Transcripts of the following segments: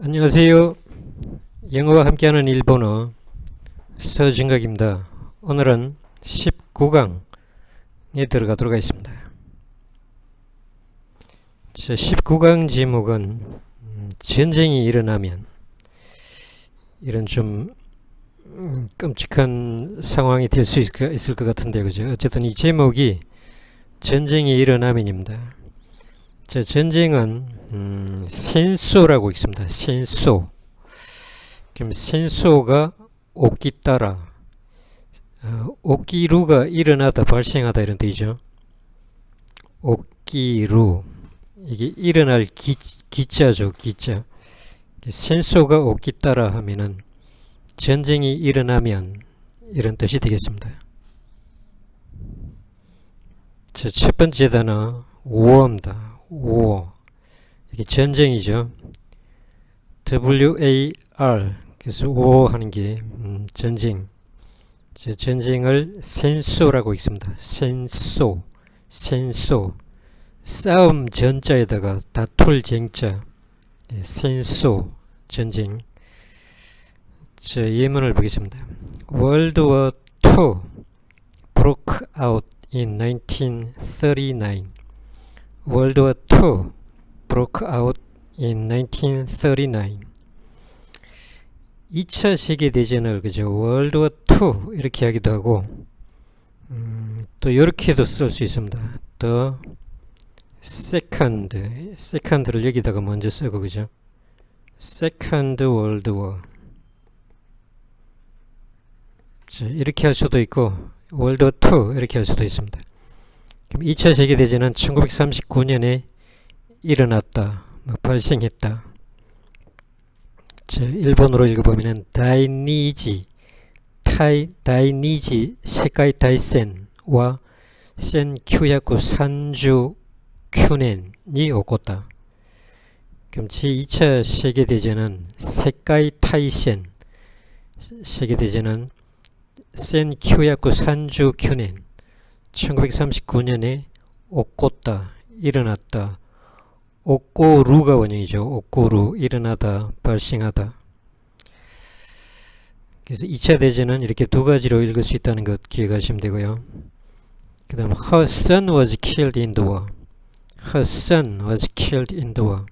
안녕하세요. 영어와 함께하는 일본어 서진각입니다. 오늘은 19강에 들어가도록 하겠습니다. 저 19강 제목은 음, 전쟁이 일어나면 이런 좀 음, 끔찍한 상황이 될 수 있을 것 같은데 그죠? 어쨌든 이 제목이 전쟁이 일어나면입니다. 자, 전쟁은 음, 센소라고 있습니다. 센소. 그럼 센소가 오기 따라 어, 오기루가 일어나다 발생하다 이런 뜻이죠. 오기루 이게 일어날 기, 기자죠. 기자. 센소가 오기 따라 하면은 전쟁이 일어나면 이런 뜻이 되겠습니다. 자, 첫 번째 단어 war입니다. War 이게 전쟁이죠. WAR 그래서 war 하는 게 음, 전쟁. 저 전쟁을 센소라고 있습니다. 센소, 센소. 싸움 전자에다가 다툴 쟁자. 예, 센소 전쟁. 자 예문을 보겠습니다. World War II broke out in 1939. World War II broke out in 1939. 2차 세계대전을 그죠 월드 워 2 이렇게 하기도 하고 음, 또 이렇게도 쓸 수 있습니다. 또 second second를 여기다가 먼저 쓰고 그죠 world war 자, 이렇게 할 수도 있고 월드 워2 이렇게 할 수도 있습니다. 그럼 2차 세계대전은 1939년에 일어났다, 뭐 발생했다. 자, 일본어로 읽어보면 다이니지, 타이, 다이니지 세카이 다이센과 센큐야쿠 산주 큐넨이 오었다. 그럼 제2차 세계대전은 세카이 타이센 세계대전은 센큐야쿠 산주 큐넨 1939년에 옥고다 일어났다. 옥고루가 원형이죠. 옥고루 일어나다 발생하다. 그래서 2차 대전은 이렇게 두 가지로 읽을 수 있다는 것 기억하시면 되고요. 그 다음 Her son was killed in the war. Her son was killed in the war.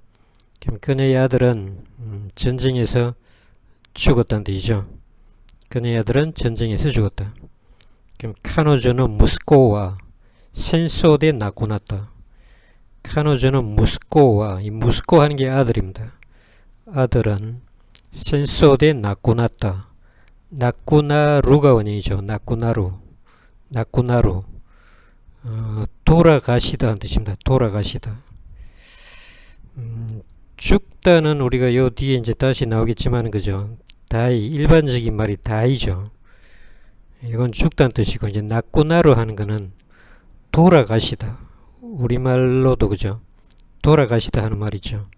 그럼 그녀의 아들은 음, 전쟁에서 죽었다는 뜻이죠. 그녀의 아들은 전쟁에서 죽었다. 그럼 카노조는 무스코와 센소데 나쿠나타. 카노조는 무스코와 이 무스코 하는 게 아들입니다. 아들은 센소데 나쿠나타. 나쿠나루가 원인이죠. 나쿠나루. 나쿠나루. 어, 돌아가시다 한 뜻입니다. 돌아가시다. 음, 죽다는 우리가 요 뒤에 이제 다시 나오겠지만 그죠. 다이 일반적인 말이 다이죠. 이건 죽다는 뜻이고 이제 낙고나로 하는 거는 돌아가시다. 우리말로도 그죠? 돌아가시다 하는 말이죠.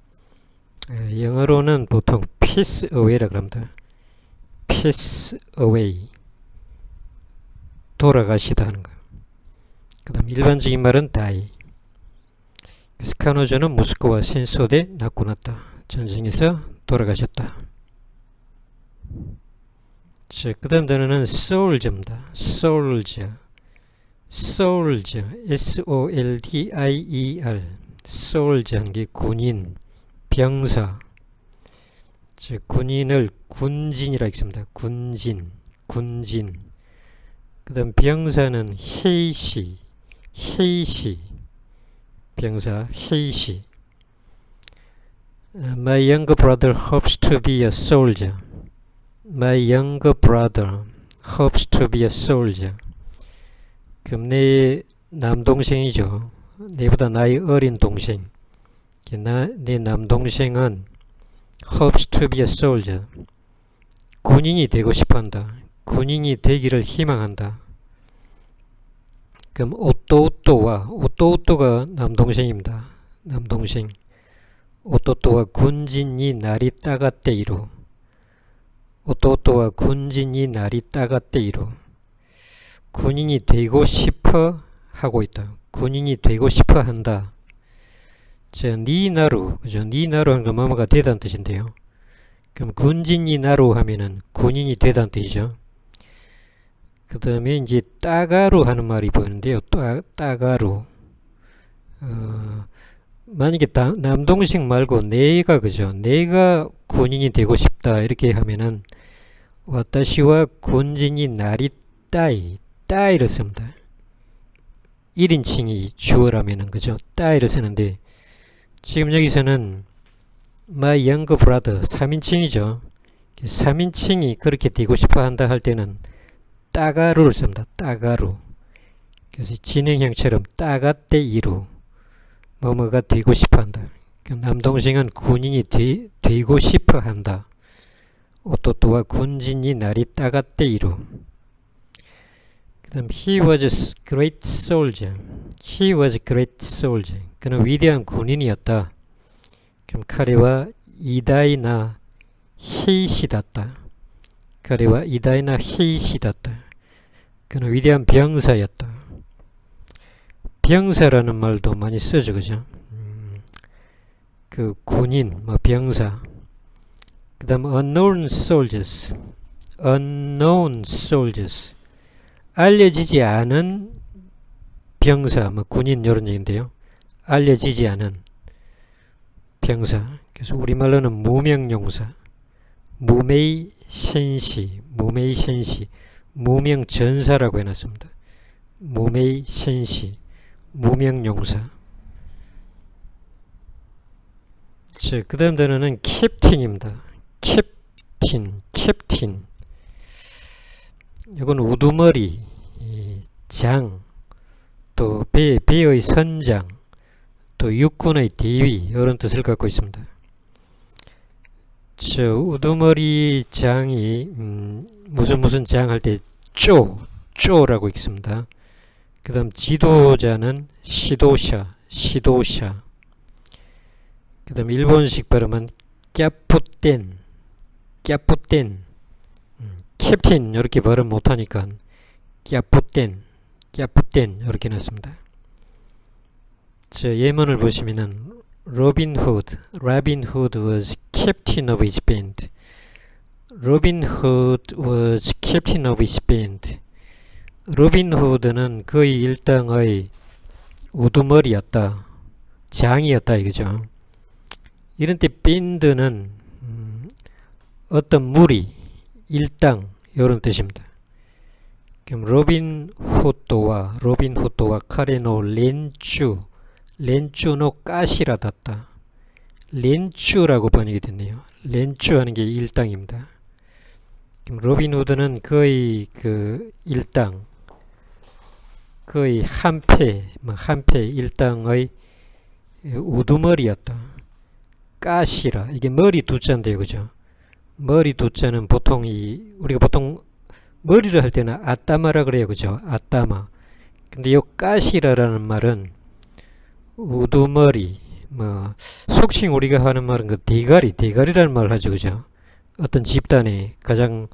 에, 영어로는 보통 pass away라 그럽니다. pass away 돌아가시다 하는 거. 그 다음 일반적인 말은 die. 스카노저는 모스크와 센소대 낙고 났다. 전쟁에서 돌아가셨다. 자, 그 다음 단어는 soldier soldier. soldier. S-O-L-D-I-E-R. soldier 하는 게 군인, 병사. 자, 군인을 군진이라 읽습니다. 군진, 군진. 그 다음 병사는 헤이시, 헤이시. 병사, 헤이시. My younger brother hopes to be a soldier. My younger brother hopes to be a soldier. 그럼 내 남동생이죠. 내보다 나이 어린 동생. 나, 내 남동생은 hopes to be a soldier. 군인이 되고 싶어 한다. 군인이 되기를 희망한다. 그럼 오또오또와 오또오또가 남동생입니다. 남동생. 오또오또와 군진이 날이 따갔대 이루. 오또오또와 군진이 날이 따갔대 이루 군인이 되고 싶어 하고 있다. 군인이 되고 싶어 한다. 자, 니나루, 그죠? 니나루 한건 뭐뭐가 되다는 뜻인데요. 그럼 군진이 나로 하면은 군인이 되다는 뜻이죠. 그 다음에 이제 따가로 하는 말이 보이는데요. 따, 따가로. 어, 만약에 다, 남동생 말고 내가 그죠. 내가 군인이 되고 싶다 이렇게 하면은 와타시와 군진이 나리따이 따이를 씁니다. 1인칭이 주어라면은 그죠. 따이를 쓰는데 지금 여기서는 my younger brother 3인칭이죠. 3인칭이 그렇게 되고 싶어 한다 할 때는 따가루를 씁니다. 따가루. 그래서 진행형처럼 따가떼 이루 뭐뭐가 되고 싶어 한다. 그 남동생은 군인이 되, 되고 싶어 한다. 오토토와 군진이 날이 따가떼 이루 그 다음 he was a great soldier. he was a great soldier. 그는 위대한 군인이었다. 그럼彼は 이다이나 헤이시다った.彼は 이다이나 헤이시다った. 그는 위대한 병사였다. 병사라는 말도 많이 쓰죠, 그죠? 음, 그 군인, 뭐 병사. 그 다음 unknown soldiers. unknown soldiers. 알려지지 않은 병사, 뭐 군인 이런 얘기인데요. 알려지지 않은 병사. 그래서 우리말로는 무명용사, 무메이 센시, 무메이 센시, 무명전사라고 해놨습니다. 무메이 센시, 무명용사. 자, 그 다음 단어는 캡틴입니다. 캡틴, 캡틴. 이건 우두머리, 장, 또 배, 배의 선장, 또 육군의 대위 이런 뜻을 갖고 있습니다. 저 우두머리 장이 음, 무슨 무슨 장 할 때 쪼, 쪼라고 읽습니다. 그 다음 지도자는 시도샤, 시도샤. 그 다음 일본식 발음은 깨푸땐, 깨푸땐. 음, 캡틴 이렇게 발음 못하니까 깨푸땐, 깨푸땐 이렇게 놨습니다. 저 예문을 보시면은 로빈 후드, 라빈 후드 was captain of his band. 로빈 후드 was captain of his band. 로빈 후드는 그의 일당의 우두머리였다. 장이었다 이거죠. 이런 때 밴드는 음, 어떤 무리, 일당 이런 뜻입니다. 그럼 로빈 후드와 로빈 후드와 카레노 렌츄 렌츄노 까시라다다. 렌츄라고 번역이 됐네요. 렌츄 하는 게 일당입니다. 로빈 후드는 거의 그 일당, 거의 한패, 뭐 한패 일당의 우두머리였다. 까시라. 이게 머리 두 자인데요. 그죠? 머리 두자는 보통 이, 우리가 보통 머리를 할 때는 아따마라 그래요. 그죠? 아따마. 근데 이 까시라라는 말은 우두머리, 뭐 속칭 우리가 하는 말은 그 대가리, 대가리라는 말을 하죠, 그죠? 어떤 집단의 가장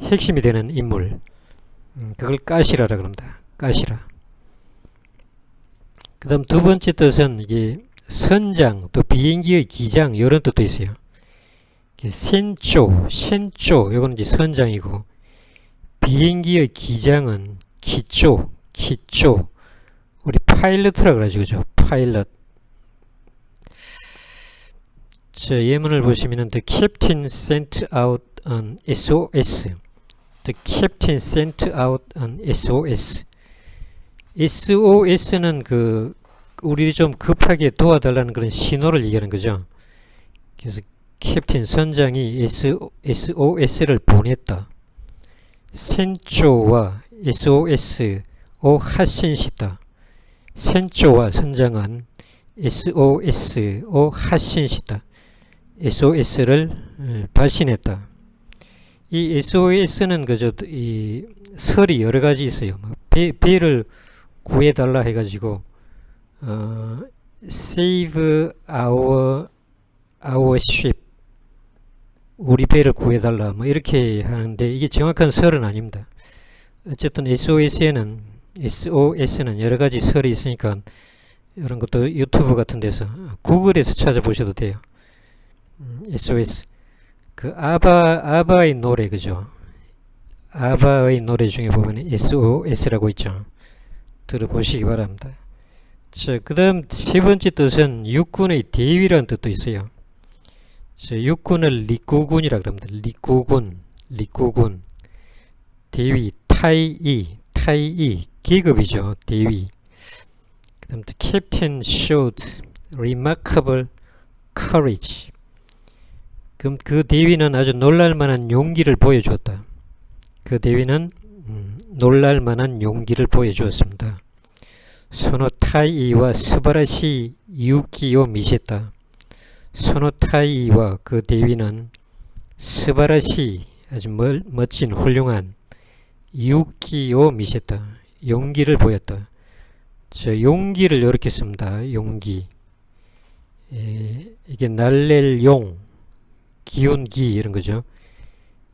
핵심이 되는 인물, 음, 그걸 까시라라 그럽니다. 까시라. 그다음 두 번째 뜻은 이게 선장, 또 비행기의 기장 이런 뜻도 있어요. 센조, 센조, 이거는 이제 선장이고 비행기의 기장은 기조, 기조. 우리 파일럿이라 그러죠, 그죠? 파일럿. 자, 예문을 보시면은 The captain sent out an SOS. The captain sent out an SOS. SOS는 그 우리 좀 급하게 도와달라는 그런 신호를 얘기하는 거죠. 그래서 캡틴 선장이 SOS를 보냈다. 센조와 SOS 오 하신시다. 센조와 선장은 SOSO 하신시다. SOS를 발신했다. 이 SOS는 그저 이 설이 여러 가지 있어요. 배, 배를 구해달라 해가지고 어, save our our ship 우리 배를 구해달라 뭐 이렇게 하는데 이게 정확한 설은 아닙니다. 어쨌든 SOS에는 SOS는 여러 가지 설이 있으니까 이런 것도 유튜브 같은 데서 구글에서 찾아보셔도 돼요. 음, SOS. 그 아바 아바의 노래 그죠? 아바의 노래 중에 보면 SOS라고 있죠. 들어보시기 바랍니다. 자, 그 다음 세 번째 뜻은 육군의 대위라는 뜻도 있어요. 자, 육군을 리꾸군이라 그럽니다. 리꾸군, 리꾸군. 대위, 타이이, 타이이, 계급이죠. 대위. 그 다음 the captain showed remarkable courage. 그럼 그 대위는 아주 놀랄만한 용기를 보여주었다. 그 대위는 음, 놀랄만한 용기를 보여주었습니다. 소노 타이와 스바라시 유키요 미시다. 소노타이와 그 대위는 스바라시 아주 멀, 멋진 훌륭한 유키요 미시다. 용기를 보였다. 저 용기를 이렇게 씁니다. 용기. 에, 이게 날랠 용, 기운기 이런 거죠.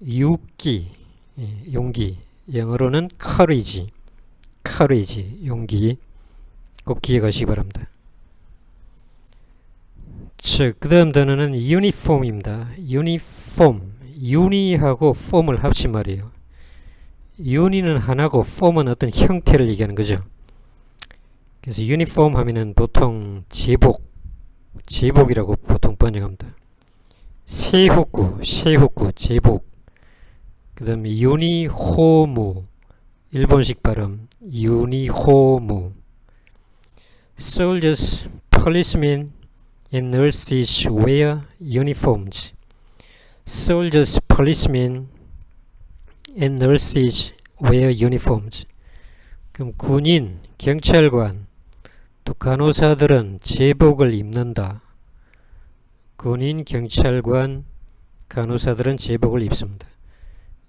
유기, 예, 용기. 영어로는 courage, courage, 용기. 꼭 기억하시기 바랍니다. 자, 그 다음 단어는 uniform입니다. uniform, uni하고 form을 합친 말이에요. uni는 하나고 form은 어떤 형태를 얘기하는 거죠. 그래서 유니폼 하면은 보통 제복, 제복이라고 보통 번역합니다. 세후구, 세후구, 제복. 그 다음에 유니호무, 일본식 발음, 유니호무. Soldiers, policemen, and nurses wear uniforms. Soldiers, policemen, and nurses wear uniforms. 그럼 군인, 경찰관, 또 간호사들은 제복을 입는다. 군인, 경찰관, 간호사들은 제복을 입습니다.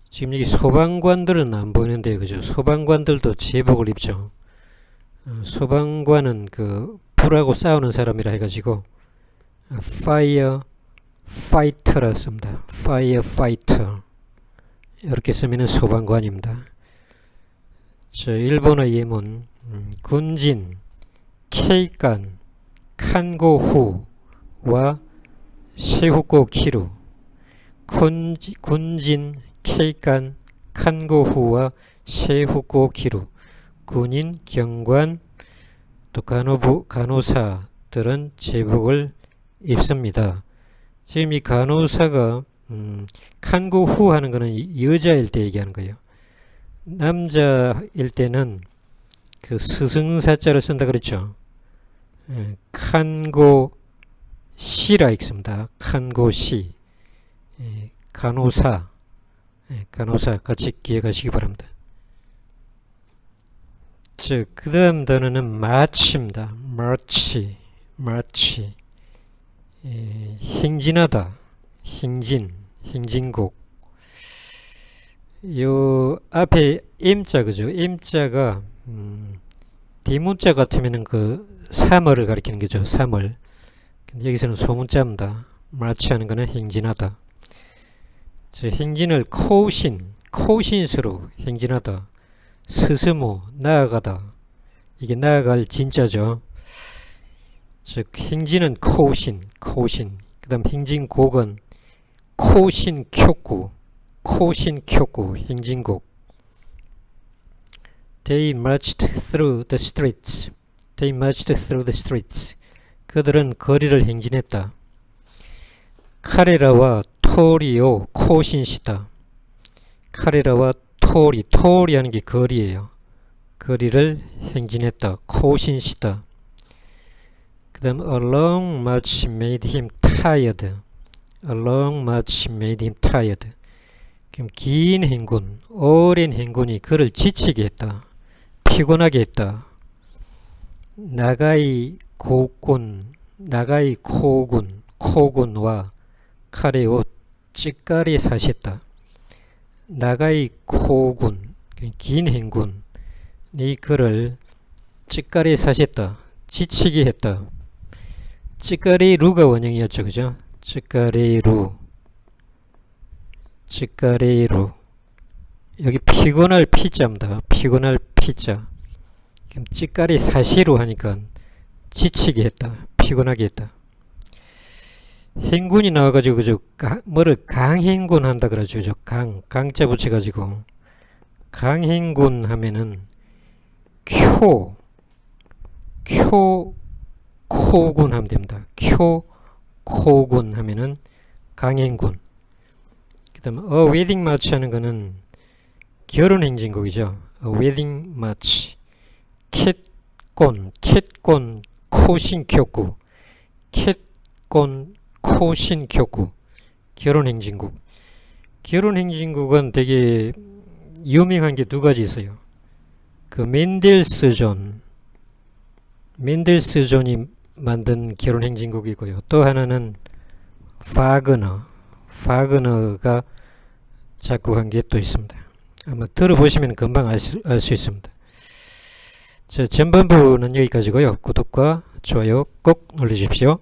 지금 여기 소방관들은 안 보이는데 그죠? 소방관들도 제복을 입죠. 어, 소방관은 그 불하고 싸우는 사람이라 해가지고 fire fighter라 씁니다. fire fighter 이렇게 쓰면 소방관입니다. 저 일본어 예문 음, 군진, 케이간, 칸고후와 세후고 키루 군지, 군진, 케이간, 칸고후와 세후고 키루 군인, 경관, 또 간호부, 간호사들은 제복을 입습니다. 지금 이 간호사가 음, 칸고후 하는 것은 여자일 때 얘기하는 거예요. 남자일 때는 그 스승사자를 쓴다 그랬죠. 예, 칸고 시라 읽습니다. 칸고 시 예, 간호사 예, 간호사 같이 기억하시기 바랍니다. 즉, 그 다음 단어는 마치입니다. 마치, 마치. 예, 행진하다, 행진, 행진곡. 요 앞에 임자 그죠? 임자가 음, 대문자 같으면은 그 3월을 가리키는 거죠. 3월. 근데 여기서는 소문자입니다. 마치하는 거는 행진하다. 저 행진을 코신, 코신스로 행진하다. 스스모, 나아가다. 이게 나아갈 진짜죠. 즉 행진은 코신, 코신. 그 다음 행진곡은 코신 쿄구, 코신 쿄구, 행진곡. They marched through the streets. They marched through the streets. 그들은 거리를 행진했다. 카레라와 토리오 코신시다. 카레라와 토리, 토리하는 게 거리예요. 거리를 행진했다. 코신시다. 그 다음 A long march made him tired. A long march made him tired. 그럼 긴 행군, 오랜 행군이 그를 지치게 했다. 피곤하게 했다. 나가이 고군, 나가이 코군, 코군과 카레오 찌까리 사셨다. 나가이 코군, 긴 행군, 이 그를 찌까리 사셨다. 지치게 했다. 찌까리 루가 원형이었죠. 그죠? 찌까리 루. 찌까리 루. 여기 피곤할 피자입니다. 피곤할 피자. 그럼 찌까리 사시로 하니까 지치게 했다. 피곤하게 했다. 행군이 나와가지고 그저 가, 뭐를 강행군 한다 그러죠. 저 강, 강자 붙여가지고 강행군 하면은 쿄, 쿄, 코군 하면 됩니다. 쿄, 코군 하면은 강행군. 그 다음에 a wedding 하는 거는 결혼 행진곡이죠. a wedding. 캣곤, 캣곤, 코신교구. 캣곤, 코신교구. 결혼 행진곡. 결혼 행진곡은 되게 유명한 게 두 가지 있어요. 그 맨델스 존, 맨델스 존이 만든 결혼 행진곡이고요. 또 하나는 파그너, 파그너가 작곡한 게 또 있습니다. 아마 들어보시면 금방 알수 있습니다. 자, 전반부는 여기까지고요. 구독과 좋아요 꼭 눌러주십시오.